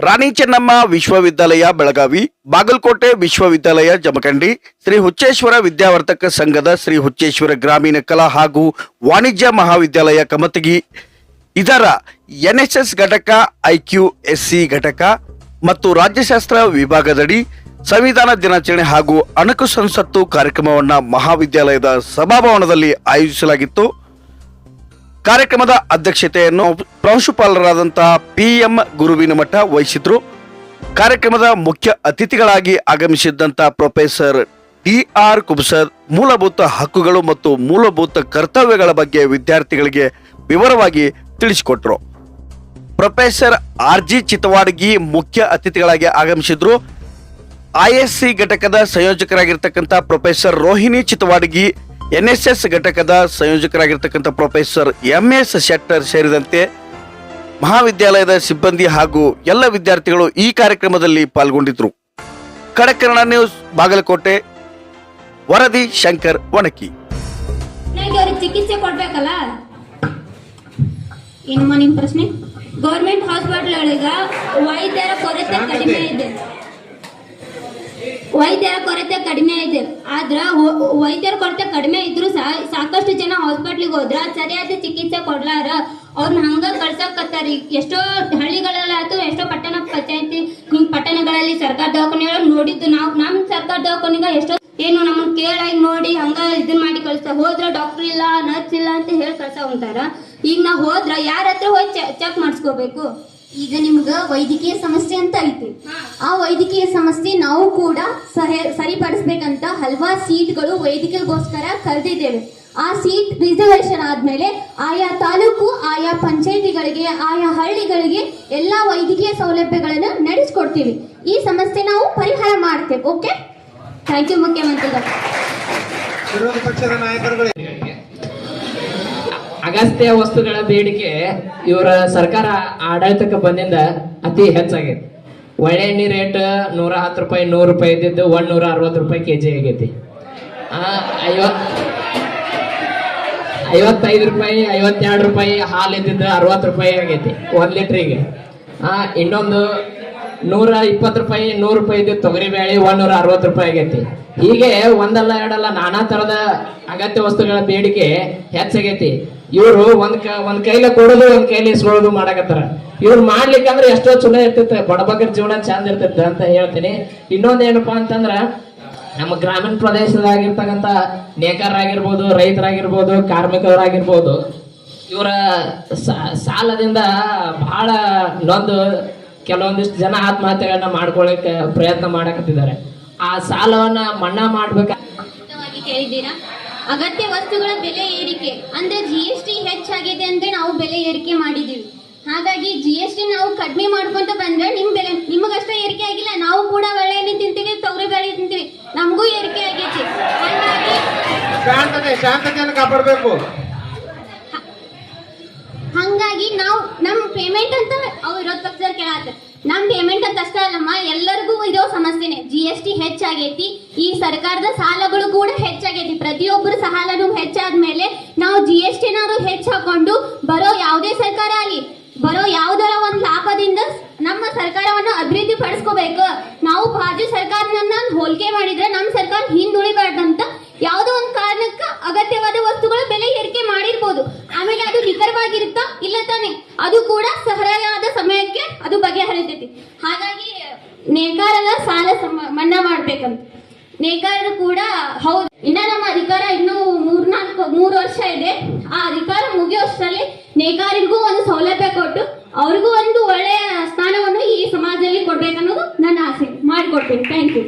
ರಾಣಿ ಚೆನ್ನಮ್ಮ ವಿಶ್ವವಿದ್ಯಾಲಯ, ಬೆಳಗಾವಿ, ಬಾಗಲಕೋಟೆ ವಿಶ್ವವಿದ್ಯಾಲಯ, ಜಮಖಂಡಿ, ಶ್ರೀ ಹುಚ್ಚೇಶ್ವರ ವಿದ್ಯಾವರ್ತಕ ಸಂಘದ ಶ್ರೀ ಹುಚ್ಚೇಶ್ವರ ಗ್ರಾಮೀಣ ಕಲಾ ಹಾಗೂ ವಾಣಿಜ್ಯ ಮಹಾವಿದ್ಯಾಲಯ ಕಮತಗಿ ಇದರ ಎನ್ಎಸ್ಎಸ್ ಘಟಕ, ಐಕ್ಯೂ ಎಸ್ಸಿ ಘಟಕ ಮತ್ತು ರಾಜ್ಯಶಾಸ್ತ್ರ ವಿಭಾಗದಡಿ ಸಂವಿಧಾನ ದಿನಾಚರಣೆ ಹಾಗೂ ಅಣಕು ಸಂಸತ್ತು ಕಾರ್ಯಕ್ರಮವನ್ನು ಮಹಾವಿದ್ಯಾಲಯದ ಸಭಾಭವನದಲ್ಲಿ ಆಯೋಜಿಸಲಾಗಿತ್ತು. ಕಾರ್ಯಕ್ರಮದ ಅಧ್ಯಕ್ಷತೆಯನ್ನು ಪ್ರಾಂಶುಪಾಲರಾದಂತಹ ಪಿಎಂ ಗುರುವಿನ ಮಠ ವಹಿಸಿದ್ರು. ಕಾರ್ಯಕ್ರಮದ ಮುಖ್ಯ ಅತಿಥಿಗಳಾಗಿ ಆಗಮಿಸಿದ್ದಂತಹ ಪ್ರೊಫೆಸರ್ ಡಿ ಆರ್ ಕುಬ್ಸರ್, ಮೂಲಭೂತ ಹಕ್ಕುಗಳು ಮತ್ತು ಮೂಲಭೂತ ಕರ್ತವ್ಯಗಳ ಬಗ್ಗೆ ವಿದ್ಯಾರ್ಥಿಗಳಿಗೆ ವಿವರವಾಗಿ ತಿಳಿಸಿಕೊಟ್ರು. ಪ್ರೊಫೆಸರ್ ಆರ್ ಜಿ ಚಿತ್ತವಾಡಗಿ ಮುಖ್ಯ ಅತಿಥಿಗಳಾಗಿ ಆಗಮಿಸಿದ್ರು. ಐಎಸ್ಸಿ ಘಟಕದ ಸಂಯೋಜಕರಾಗಿರ್ತಕ್ಕಂಥ ಪ್ರೊಫೆಸರ್ ರೋಹಿಣಿ ಚಿತ್ತವಾಡಗಿ ಎನ್ಎಸ್ಎಸ್ ಘಟಕದ ಸಂಯೋಜಕರಾಗಿರ್ತಕ್ಕಂಥ ಪ್ರೊಫೆಸರ್ ಎಂ ಎಸ್ ಶೆಟ್ಟರ್ ಸೇರಿದಂತೆ ಮಹಾವಿದ್ಯಾಲಯದ ಸಿಬ್ಬಂದಿ ಹಾಗೂ ಎಲ್ಲ ವಿದ್ಯಾರ್ಥಿಗಳು ಈ ಕಾರ್ಯಕ್ರಮದಲ್ಲಿ ಪಾಲ್ಗೊಂಡಿದ್ದರು. ಕಡಕನ್ನಡ ನ್ಯೂಸ್, ಬಾಗಲಕೋಟೆ. ವರದಿ ಶಂಕರ್ ಒಣಕಿ ಚಿಕಿತ್ಸೆ ಕೊಡ್ಬೇಕಲ್ಲ? ಏನಮ್ಮ ನಿಮ್ ಪ್ರಶ್ನೆ? ಗೌರ್ಮೆಂಟ್ ಹಾಸ್ಪಿಟಲ್ಗಳಿಗ ವೈದ್ಯರ ಕೊರತೆ ಕಡಿಮೆ ಇದೆ. ವೈದ್ಯರ ಕೊರತೆ ಕಡಿಮೆ ಇದೆ. ಆದ್ರ ವೈದ್ಯರ ಕೊರತೆ ಕಡಿಮೆ ಇದ್ರು ಸಹ ಸಾಕಷ್ಟು ಜನ ಹಾಸ್ಪಿಟ್ಲಿಗೆ ಹೋದ್ರ ಸರಿಯಾದ ಚಿಕಿತ್ಸೆ ಕೊಡ್ಲಾರ. ಅವ್ರನ್ನ ಹಂಗ ಕಳ್ಸಕತ್ತಾರಿ. ಎಷ್ಟೋ ಹಳ್ಳಿಗಳಲ್ಲಾಯ್ತು, ಎಷ್ಟೋ ಪಟ್ಟಣ ಪಂಚಾಯತಿ ಪಟ್ಟಣಗಳಲ್ಲಿ ಸರ್ಕಾರ ದವಾಖಾನೆಗಳು ನೋಡಿದ್ದು ನಾವು, ನಮ್ ಸರ್ಕಾರ ದವಾಖಾನೆಗ ಎಷ್ಟೋ ಏನು ನಮ್ಮನ್ನ ಕೇಳಾಗಿ ನೋಡಿ ಹಂಗ ಇದನ್ ಮಾಡಿ ಕಳ್ಸ ಹೋದ್ರ ಡಾಕ್ಟರ್ ಇಲ್ಲ ನರ್ಸ್ ಇಲ್ಲ ಅಂತ ಹೇಳಿ ಕಳ್ಸ ಹೊಂತಾರ ಈಗ ನಾವ್ ಹೋದ್ರ ಯಾರ ಹತ್ರ ಹೋಗಿ ಚೆಕ್ ಮಾಡಿಸ್ಕೋಬೇಕು? ಈಗ ನಿಮ್ಗ ವೈದ್ಯಕೀಯ ಸಮಸ್ಯೆ ಅಂತ ಐತಿ. ಆ ವೈದ್ಯಕೀಯ ಸಮಸ್ಯೆ ನಾವು ಕೂಡ ಸರಿಪಡಿಸ್ಬೇಕಂತ ಹಲವಾರು ಸೀಟ್ಗಳು ವೈದ್ಯಕೀಯಗೋಸ್ಕರ ಕರೆದಿದ್ದೇವೆ. ಆ ಸೀಟ್ ರಿಸರ್ವೇಶನ್ ಆದ್ಮೇಲೆ ಆಯಾ ತಾಲೂಕು ಆಯಾ ಪಂಚಾಯತಿಗಳಿಗೆ ಆಯಾ ಹಳ್ಳಿಗಳಿಗೆ ಎಲ್ಲಾ ವೈದ್ಯಕೀಯ ಸೌಲಭ್ಯಗಳನ್ನು ನಡೆಸ್ಕೊಡ್ತೀವಿ. ಈ ಸಮಸ್ಯೆ ನಾವು ಪರಿಹಾರ ಮಾಡ್ತೇವೆ ಓಕೆ? ಥ್ಯಾಂಕ್ ಯು ಮುಖ್ಯಮಂತ್ರಿಗಳು. ವಿರೋಧ ಪಕ್ಷದ ನಾಯಕರುಗಳು. ಅಗತ್ಯ ವಸ್ತುಗಳ ಬೇಡಿಕೆ ಇವರ ಸರ್ಕಾರ ಆಡಳಿತಕ್ಕೆ ಬಂದಿಂದ ಅತಿ ಹೆಚ್ಚಾಗೈತಿ. ಒಳ್ಳೆ ಎಣ್ಣೆ ರೇಟ್ ನೂರ ಹತ್ತು ರೂಪಾಯಿ, ನೂರು ರೂಪಾಯಿ ಇದ್ದಿದ್ದು ಒಂದ್ ನೂರ ಅರವತ್ತು ರೂಪಾಯಿ ಕೆ ಜಿ ಆಗೈತಿ ಐವತ್ತೈದು ರೂಪಾಯಿ, ಐವತ್ತೆರಡು ರೂಪಾಯಿ ಹಾಲು ಇದ್ದಿದ್ದು ಅರವತ್ತು ರೂಪಾಯಿ ಆಗೈತಿ, ಒಂದ್ ಲೀಟ್ರಿಗೆ. ಇನ್ನೊಂದು ನೂರ ಇಪ್ಪತ್ತು ರೂಪಾಯಿ, ನೂರು ರೂಪಾಯಿ ಇದ್ದು ತೊಗರಿ ಬೇಳೆ ಒಂದೂರ ಅರವತ್ತು ರೂಪಾಯಿ ಆಗೈತಿ. ಹೀಗೆ ಒಂದಲ್ಲ ಎರಡಲ್ಲ ನಾನಾ ತರದ ಅಗತ್ಯ ವಸ್ತುಗಳ ಬೇಡಿಕೆ ಹೆಚ್ಚಾಗೈತಿ. ಇವರು ಒಂದ್ ಕ, ಒಂದ್ ಕೈಲಿ ಕೊಡೋದು, ಒಂದ್ ಕೈಲಿ ಇಸ್ಕೊಳ್ಳೋದು ಮಾಡಕತ್ತಾರ. ಇವ್ರು ಮಾಡ್ಲಿಕ್ಕೆ ಅಂದ್ರೆ ಎಷ್ಟೋ ಚಲೋ ಇರ್ತೈತೆ ಬಡಬಗ್ಗರ ಜೀವನ ಚಂದ ಇರ್ತೈತೆ ಅಂತ ಹೇಳ್ತೀನಿ. ಇನ್ನೊಂದ್ ಏನಪ್ಪಾ ಅಂತಂದ್ರ, ನಮ್ಮ ಗ್ರಾಮೀಣ ಪ್ರದೇಶದಾಗಿರ್ತಕ್ಕಂಥ ನೇಕಾರರಾಗಿರ್ಬೋದು, ರೈತರಾಗಿರ್ಬೋದು, ಕಾರ್ಮಿಕರಾಗಿರ್ಬೋದು, ಇವರ ಸಾಲದಿಂದ ಬಹಳ ನೊಂದು ಕೆಲವೊಂದಿಷ್ಟು ಜನ ಆತ್ಮಹತ್ಯೆಗಳನ್ನ ಮಾಡ್ಕೊಳ್ಳಕ್ಕೆ ಪ್ರಯತ್ನ ಮಾಡಕತ್ತಿದ್ದಾರೆ. ಆ ಸಾಲವನ್ನ ಮನ್ನಾ ಮಾಡ್ಬೇಕು? ಕೇಳಿದ್ದೀರಾ? ಅಗತ್ಯ ವಸ್ತುಗಳ ಬೆಲೆ ಏರಿಕೆ. ಅಂದ್ರೆ ಜಿ ಎಸ್ ಟಿ ಹೆಚ್ಚಾಗಿದೆ ಅಂದ್ರೆ ನಾವು ಬೆಲೆ ಏರಿಕೆ ಮಾಡಿದೀವಿ ಹಾಗಾಗಿ ಜಿ ಎಸ್ ಟಿ ನಾವು ಕಡಿಮೆ ಮಾಡ್ಕೊಂತ ಬಂದ್ರೆ ನಿಮ್ ಬೆಲೆ ನಿಮಗಷ್ಟೇ ಏರಿಕೆ ಆಗಿಲ್ಲ ನಾವು ಕೂಡ ಬೆಳೆ ತಿಂತೀವಿ ತೊಗರಿ ಬೇಳೆ ತಿಂತೀವಿ. ನಮಗೂ ಏರಿಕೆ ಆಗೈತಿ. ಹಾಗಾಗಿ ಶಾಂತತೆ ಶಾಂತತೆಯನ್ನು ಕಾಪಾಡಬೇಕು. ಹಂಗಾಗಿ ನಾವು ನಮ್ಮ ಪೇಮೆಂಟ್ ಅಂತ ಅವ್ರು ವಿರೋಧ ಕೇಳತ್ತೆ ನಮ್ ಪೇಮೆಂಟ್ ಅಂತ ಅಷ್ಟೇ ಅಲ್ಲಮ್ಮ, ಎಲ್ಲರಿಗೂ ಇದೋ ಸಮಸ್ಯೆನೆ. ಜಿ ಎಸ್ ಟಿ ಹೆಚ್ಚಾಗೈತಿ. ಈ ಸರ್ಕಾರದ ಸಾಲಗಳು ಕೂಡ ಹೆಚ್ಚಾಗೈತಿ. ಪ್ರತಿಯೊಬ್ಬರು ಸಾಲನು ಹೆಚ್ಚಾದ್ಮೇಲೆ ನಾವು ಜಿ ಎಸ್ ಟಿನಾದ್ರು ಹೆಚ್ಚು ಬರೋ ಯಾವುದೇ ಸರ್ಕಾರ ಆಗಲಿ, ಬರೋ ಯಾವುದರ ಒಂದು ಲಾಭದಿಂದ ನಮ್ಮ ಸರ್ಕಾರವನ್ನು ಅಭಿವೃದ್ಧಿ ಪಡಿಸ್ಕೋಬೇಕು ನಾವು ಬಾಜು ಸರ್ಕಾರನನ್ನ ಹೋಲಿಕೆ ಮಾಡಿದ್ರೆ ನಮ್ಮ ಸರ್ಕಾರ ಹಿಂದುಳಿಬಾರ್ದಂತ ಯಾವುದೋ ಒಂದು ಕಾರಣಕ್ಕ ಅಗತ್ಯವಾದ ವಸ್ತುಗಳ ಬೆಲೆ ಏರಿಕೆ ಮಾಡಿರ್ಬೋದು ಆಮೇಲೆ ಅದು ನಿಖರವಾಗಿರುತ್ತಾ ಇಲ್ಲ ತಾನೆ ಅದು ಕೂಡ ಸರಿಯಾದ ಸಮಯಕ್ಕೆ ಅದು ಬಗೆಹರಿತೈತಿ. ಹಾಗಾಗಿ ನೇಕಾರರ ಸಾಲ ಮನ್ನಾ ಮಾಡ್ಬೇಕಂತ. ನೇಕಾರರು ಕೂಡ, ಹೌದು, ಇನ್ನ ನಮ್ಮ ಅಧಿಕಾರ ಇನ್ನೂ ಮೂರ್ನಾಲ್ಕು, ಮೂರು ವರ್ಷ ಇದೆ. ಆ ಅಧಿಕಾರ ಮುಗಿಯೋಷ್ಟರಲ್ಲಿ ನೇಕಾರರಿಗೂ ಒಂದು ಸೌಲಭ್ಯ ಕೊಟ್ಟು ಅವ್ರಿಗೂ ಒಂದು ಒಳ್ಳೆಯ ಸ್ಥಾನವನ್ನು ಈ ಸಮಾಜದಲ್ಲಿ ಕೊಡ್ಬೇಕನ್ನೋದು ನನ್ನ ಆಸೆ. ಮಾಡಿಕೊಡ್ತೀನಿ. Thank you